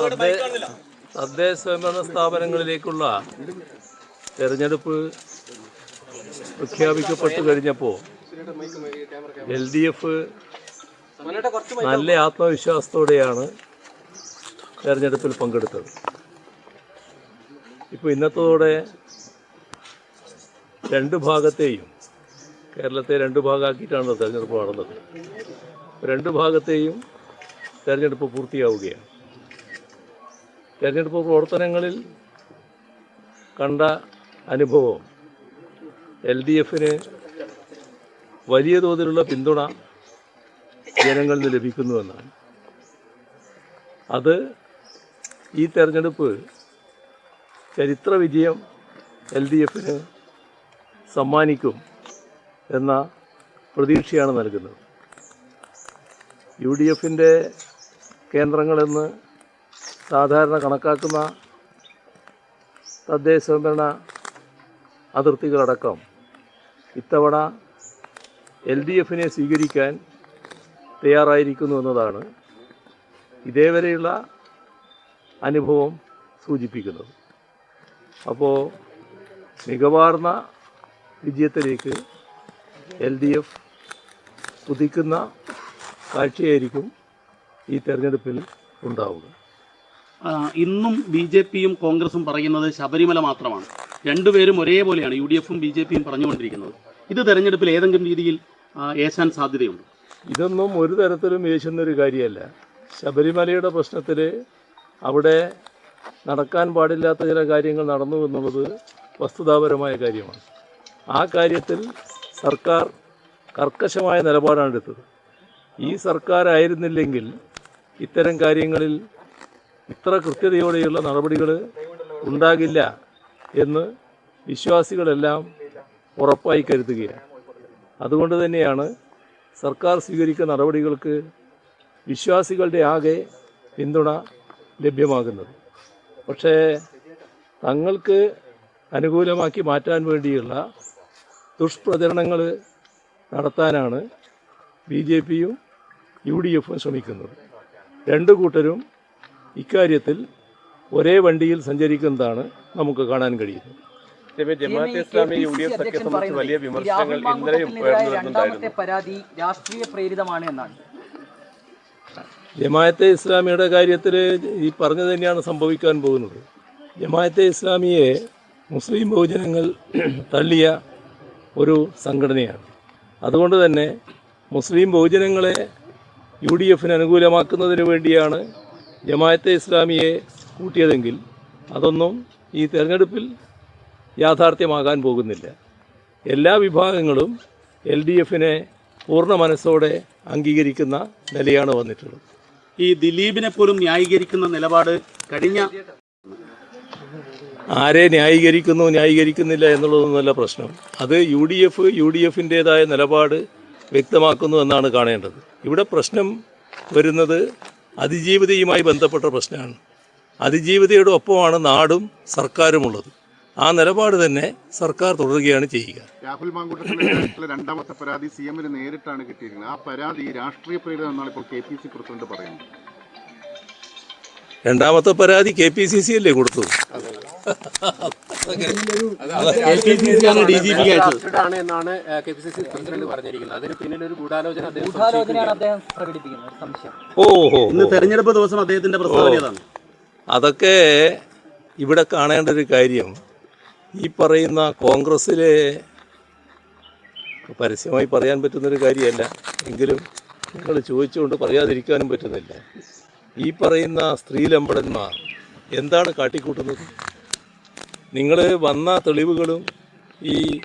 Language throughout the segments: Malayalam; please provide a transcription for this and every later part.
തദ്ദേ- തദ്ദേശ സ്വയംഭരണ സ്ഥാപനങ്ങളിലേക്കുള്ള തെരഞ്ഞെടുപ്പ് പ്രഖ്യാപിക്കപ്പെട്ടു കഴിഞ്ഞപ്പോൾ എൽ ഡി എഫ് നല്ല ആത്മവിശ്വാസത്തോടെയാണ് തെരഞ്ഞെടുപ്പിൽ പങ്കെടുത്തത്. ഇപ്പോൾ ഇന്നത്തോടെ രണ്ട് ഭാഗത്തെയും കേരളത്തെ രണ്ട് ഭാഗമാക്കിയിട്ടാണ് തെരഞ്ഞെടുപ്പ് നടന്നത്. രണ്ട് ഭാഗത്തെയും തെരഞ്ഞെടുപ്പ് പൂർത്തിയാവുകയാണ്. തെരഞ്ഞെടുപ്പ് പ്രവർത്തനങ്ങളിൽ കണ്ട അനുഭവം എൽ ഡി എഫിന് വലിയ തോതിലുള്ള പിന്തുണ ജനങ്ങളിൽ നിന്ന് ലഭിക്കുന്നുവെന്നാണ് അത് ഈ തെരഞ്ഞെടുപ്പ് ചരിത്ര വിജയം എൽ ഡി എഫിന് സമ്മാനിക്കും എന്ന പ്രതീക്ഷയാണ് നൽകുന്നത്. യു ഡി എഫിന്റെ കേന്ദ്രങ്ങളെന്ന് സാധാരണ കണക്കാക്കുന്ന തദ്ദേശ സ്വയംഭരണ അതിർത്തികളടക്കം ഇത്തവണ എൽ ഡി എഫിനെ സ്വീകരിക്കാൻ തയ്യാറായിരിക്കുന്നു എന്നതാണ് ഇതേവരെയുള്ള അനുഭവം സൂചിപ്പിക്കുന്നത്. അപ്പോൾ മികവാർന്ന വിജയത്തിലേക്ക് എൽ ഡി എഫ് കുതിക്കുന്ന കാഴ്ചയായിരിക്കും ഈ തെരഞ്ഞെടുപ്പിൽ ഉണ്ടാവുക. ഇന്നും ബി ജെ പിയും കോൺഗ്രസും പറയുന്നത് ശബരിമല മാത്രമാണ്. രണ്ടുപേരും ഒരേപോലെയാണ് യു ഡി എഫും ബി ജെ പിയും പറഞ്ഞുകൊണ്ടിരിക്കുന്നത്. ഇത് തെരഞ്ഞെടുപ്പിൽ ഏതെങ്കിലും രീതിയിൽ ഏശാൻ സാധ്യതയുണ്ട്? ഇതൊന്നും ഒരു തരത്തിലും ഒരു കാര്യമല്ല. ശബരിമലയുടെ പ്രശ്നത്തിൽ അവിടെ നടക്കാൻ പാടില്ലാത്ത ചില കാര്യങ്ങൾ നടന്നു എന്നുള്ളത് വസ്തുതാപരമായ കാര്യമാണ്. ആ കാര്യത്തിൽ സർക്കാർ കർക്കശമായ നിലപാടാണ് എടുത്തത്. ഈ സർക്കാരായിരുന്നില്ലെങ്കിൽ ഇത്തരം കാര്യങ്ങളിൽ ഇത്ര കൃത്യതയോടെയുള്ള നടപടികൾ ഉണ്ടാകില്ല എന്ന് വിശ്വാസികളെല്ലാം ഉറപ്പായി കരുതുകയാണ്. അതുകൊണ്ട് തന്നെയാണ് സർക്കാർ സ്വീകരിക്കുന്ന നടപടികൾക്ക് വിശ്വാസികളുടെ ആകെ പിന്തുണ ലഭ്യമാകുന്നത്. പക്ഷേ തങ്ങൾക്ക് അനുകൂലമാക്കി മാറ്റാൻ വേണ്ടിയുള്ള ദുഷ്പ്രചരണങ്ങൾ നടത്താനാണ് ബി ജെ പിയും യു ഡി എഫും ശ്രമിക്കുന്നത്. രണ്ട് കൂട്ടരും ഇക്കാര്യത്തിൽ ഒരേ വണ്ടിയിൽ സഞ്ചരിക്കുന്നതാണ് നമുക്ക് കാണാൻ കഴിയുന്നത്. Jamaat e Islami U D F സഖ്യം സംബന്ധിച്ച് വലിയ വിമർശനങ്ങൾ ഇന്നലെയും രണ്ടാമത്തെ പരാതി രാഷ്ട്രീയ പ്രേരിതമാണ് എന്നാണ്. ജമാഅത്തെ ഇസ്ലാമിയുടെ കാര്യത്തിൽ ഈ പറഞ്ഞു തന്നെയാണ് സംഭവിക്കാൻ പോകുന്നത്. ജമാഅത്തെ ഇസ്ലാമിയെ മുസ്ലിം ബഹുജനങ്ങൾ തള്ളിയ ഒരു സംഘടനയാണ്. അതുകൊണ്ട് തന്നെ മുസ്ലിം ബഹുജനങ്ങളെ യു ഡി എഫിന് അനുകൂലമാക്കുന്നതിന് വേണ്ടിയാണ് ജമായത്തെ ഇസ്ലാമിയെ കൂട്ടിയതെങ്കിൽ അതൊന്നും ഈ തെരഞ്ഞെടുപ്പിൽ യാഥാർത്ഥ്യമാകാൻ പോകുന്നില്ല. എല്ലാ വിഭാഗങ്ങളും എൽ ഡി എഫിനെ പൂർണ മനസ്സോടെ അംഗീകരിക്കുന്ന നിലയാണ് വന്നിട്ടുള്ളത്. ഈ ദിലീപിനെ പോലും ന്യായീകരിക്കുന്ന നിലപാട് കഴിഞ്ഞ ആരെ ന്യായീകരിക്കുന്നു ന്യായീകരിക്കുന്നില്ല എന്നുള്ളതൊന്നുമല്ല പ്രശ്നം. അത് U D F U D എഫിന്റേതായ നിലപാട് വ്യക്തമാക്കുന്നു എന്നാണ് കാണേണ്ടത്. ഇവിടെ പ്രശ്നം വരുന്നത് അതിജീവിതയുമായി ബന്ധപ്പെട്ട പ്രശ്നമാണ്. അതിജീവിതയുടെ ഒപ്പമാണ് നാടും സർക്കാരും ഉള്ളത് ആ നിലപാട് തന്നെ സർക്കാർ തുടരുകയാണ് ചെയ്യുക. രാഹുൽ മാങ്കൂട്ടത്തിലെ രണ്ടാമത്തെ പരാതി സി എമ്മിന് നേരിട്ടാണ് കിട്ടിയിരിക്കുന്നത് ആ പരാതി രാഷ്ട്രീയ പ്രേരിതം എന്നാണ് ഇപ്പോൾ കെ പി സി പ്രസിഡന്റ് പറയുന്നത്. രണ്ടാമത്തെ പരാതി കെ പി സി സി അല്ലേ കൊടുത്തു കെ പി സി സി ആണ് ഡി ജി അയച്ചത് ആണ് എന്നാണ് K P C C president പറഞ്ഞിരിക്കുന്നത് അതിന് പിന്നിൽ ഒരു ഗൂഢാലോചന അദ്ദേഹം പ്രകടിപ്പിക്കുന്നത് ഒരു സംശയം ഓഹോ ഇന്ന് തെരഞ്ഞെടുപ്പ് ദിവസം അദ്ദേഹത്തിന്റെ പ്രസ്താവന അതൊക്കെ ഇവിടെ കാണേണ്ട ഒരു കാര്യം ഈ പറയുന്ന കോൺഗ്രസ്സിലെ പരസ്യമായി പറയാൻ പറ്റുന്നൊരു കാര്യമല്ല എങ്കിലും നിങ്ങൾ ചോദിച്ചുകൊണ്ട് പറയാതിരിക്കാനും പറ്റുന്നില്ല ഈ പറയുന്ന സ്ത്രീലമ്പടന്മാർ എന്താണ് കാട്ടിക്കൂട്ടുന്നത് നിങ്ങൾ വന്ന തെളിവുകളും ഈ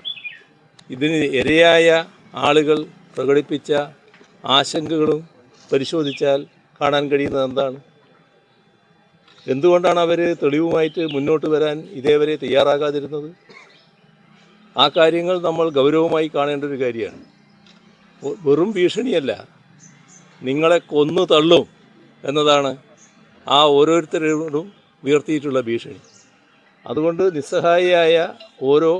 ഇതിന് ഇരയായ ആളുകൾ പ്രകടിപ്പിച്ച ആശങ്കകളും പരിശോധിച്ചാൽ കാണാൻ കഴിയുന്നത് എന്താണ്? എന്തുകൊണ്ടാണ് അവർ തെളിവുമായിട്ട് മുന്നോട്ട് വരാൻ ഇതേവരെ തയ്യാറാകാതിരുന്നത്? ആ കാര്യങ്ങൾ നമ്മൾ ഗൗരവമായി കാണേണ്ട ഒരു കാര്യമാണ്. വെറും ഭീഷണിയല്ല. നിങ്ങളെ കൊന്നു തള്ളും എന്നതാണ് ആ ഓരോരുത്തരോടും ഉയർത്തിയിട്ടുള്ള ഭീഷണി. അതുകൊണ്ട് നിസ്സഹായിയായ ഓരോ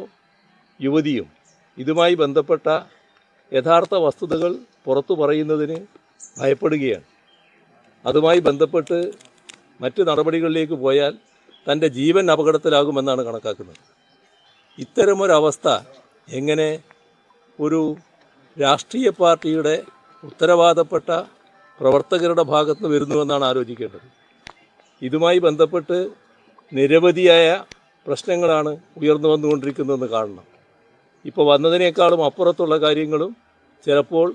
യുവതിയും ഇതുമായി ബന്ധപ്പെട്ട യഥാർത്ഥ വസ്തുതകൾ പുറത്തു പറയുന്നതിന് ഭയപ്പെടുകയാണ്. അതുമായി ബന്ധപ്പെട്ട് മറ്റ് നടപടികളിലേക്ക് പോയാൽ തന്റെ ജീവൻ അപകടത്തിലാകുമെന്നാണ് കണക്കാക്കുന്നത്. ഇത്തരമൊരവസ്ഥ എങ്ങനെ ഒരു രാഷ്ട്രീയ പാർട്ടിയുടെ ഉത്തരവാദപ്പെട്ട പ്രവർത്തകരുടെ ഭാഗത്ത് വരുന്നുവെന്നാണ് ആലോചിക്കേണ്ടത്. ഇതുമായി ബന്ധപ്പെട്ട് നിരവധിയായ പ്രശ്നങ്ങളാണ് ഉയർന്നു വന്നുകൊണ്ടിരിക്കുന്നതെന്ന് കാണണം. ഇപ്പോൾ വന്നതിനേക്കാളും അപ്പുറത്തുള്ള കാര്യങ്ങളും ചിലപ്പോൾ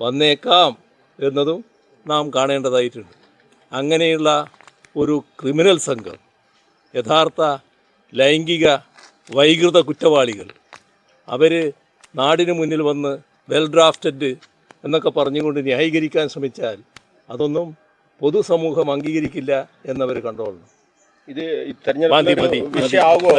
വന്നേക്കാം എന്നതും നാം കാണേണ്ടതായിട്ടുണ്ട്. അങ്ങനെയുള്ള ഒരു ക്രിമിനൽ സംഘം യഥാർത്ഥ ലൈംഗിക വൈകൃത കുറ്റവാളികൾ അവർ നാടിന് മുന്നിൽ വന്ന് വെൽ ഡ്രാഫ്റ്റഡ് എന്നൊക്കെ പറഞ്ഞുകൊണ്ട് ന്യായീകരിക്കാൻ ശ്രമിച്ചാൽ അതൊന്നും പൊതുസമൂഹം അംഗീകരിക്കില്ല എന്നവർ കണ്ടോളണം. ഇത് തെരഞ്ഞെടുപ്പ് വിഷയമാകുമോ